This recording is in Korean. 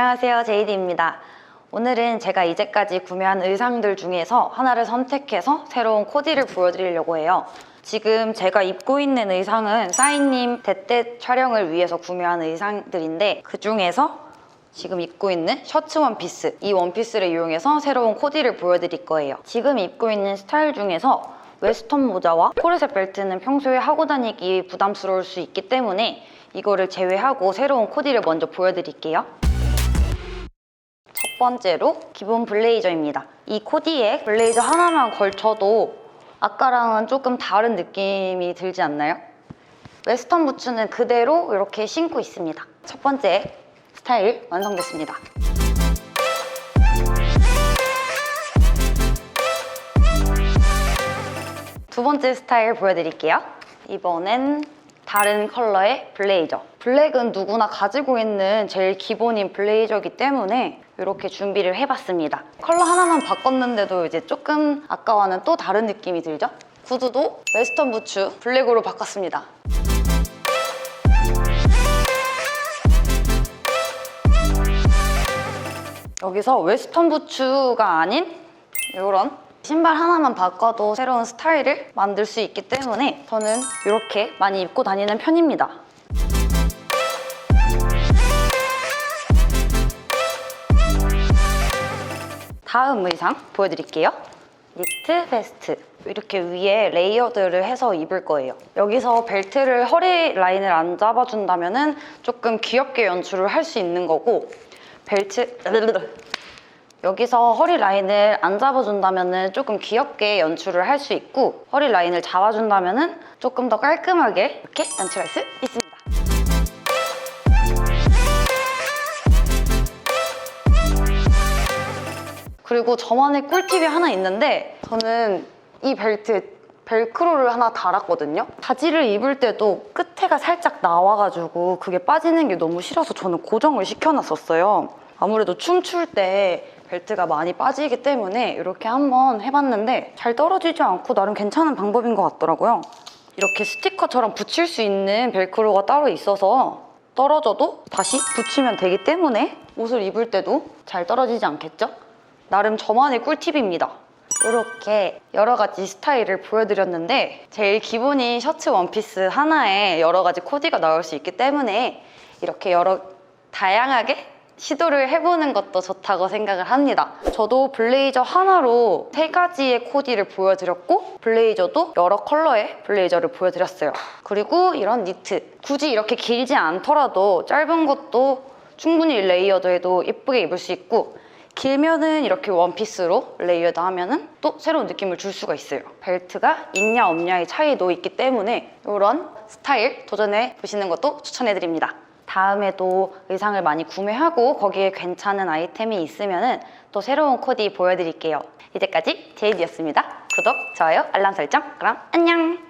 안녕하세요. 제이디입니다. 오늘은 제가 이제까지 구매한 의상들 중에서 하나를 선택해서 새로운 코디를 보여드리려고 해요. 지금 제가 입고 있는 의상은 사인님 대때 촬영을 위해서 구매한 의상들인데 그 중에서 지금 입고 있는 셔츠 원피스 이 원피스를 이용해서 새로운 코디를 보여드릴 거예요. 지금 입고 있는 스타일 중에서 웨스턴 모자와 코르셋 벨트는 평소에 하고 다니기 부담스러울 수 있기 때문에 이거를 제외하고 새로운 코디를 먼저 보여드릴게요. 첫 번째로 기본 블레이저입니다. 이 코디에 블레이저 하나만 걸쳐도 아까랑은 조금 다른 느낌이 들지 않나요? 웨스턴 부츠는 그대로 이렇게 신고 있습니다. 첫 번째 스타일 완성됐습니다. 두 번째 스타일 보여드릴게요. 이번엔 다른 컬러의 블레이저. 블랙은 누구나 가지고 있는 제일 기본인 블레이저이기 때문에 이렇게 준비를 해봤습니다. 컬러 하나만 바꿨는데도 이제 조금 아까와는 또 다른 느낌이 들죠? 구두도 웨스턴 부츠 블랙으로 바꿨습니다. 여기서 웨스턴 부츠가 아닌 이런 신발 하나만 바꿔도 새로운 스타일을 만들 수 있기 때문에 저는 이렇게 많이 입고 다니는 편입니다. 다음 의상 보여드릴게요. 니트 베스트. 이렇게 위에 레이어드를 해서 입을 거예요. 여기서 벨트를 허리 라인을 안 잡아준다면 조금 귀엽게 연출을 할 수 있는 거고 벨트 여기서 허리 라인을 안 잡아준다면 조금 귀엽게 연출을 할 수 있고 허리 라인을 잡아준다면 조금 더 깔끔하게 이렇게 연출할 수 있습니다. 그리고 저만의 꿀팁이 하나 있는데 저는 이 벨트 벨크로를 하나 달았거든요. 바지를 입을 때도 끝에가 살짝 나와가지고 그게 빠지는 게 너무 싫어서 저는 고정을 시켜놨었어요. 아무래도 춤출 때 벨트가 많이 빠지기 때문에 이렇게 한번 해봤는데 잘 떨어지지 않고 나름 괜찮은 방법인 것 같더라고요. 이렇게 스티커처럼 붙일 수 있는 벨크로가 따로 있어서 떨어져도 다시 붙이면 되기 때문에 옷을 입을 때도 잘 떨어지지 않겠죠? 나름 저만의 꿀팁입니다. 이렇게 여러 가지 스타일을 보여드렸는데 제일 기본인 셔츠 원피스 하나에 여러 가지 코디가 나올 수 있기 때문에 이렇게 여러 다양하게 시도를 해보는 것도 좋다고 생각을 합니다. 저도 블레이저 하나로 세 가지의 코디를 보여드렸고 블레이저도 여러 컬러의 블레이저를 보여드렸어요. 그리고 이런 니트. 굳이 이렇게 길지 않더라도 짧은 것도 충분히 레이어드 해도 예쁘게 입을 수 있고 길면은 이렇게 원피스로 레이어드 하면은 또 새로운 느낌을 줄 수가 있어요. 벨트가 있냐 없냐의 차이도 있기 때문에 이런 스타일 도전해 보시는 것도 추천해드립니다. 다음에도 의상을 많이 구매하고 거기에 괜찮은 아이템이 있으면은 또 새로운 코디 보여드릴게요. 이제까지 제이디였습니다. 구독, 좋아요, 알람 설정, 그럼 안녕!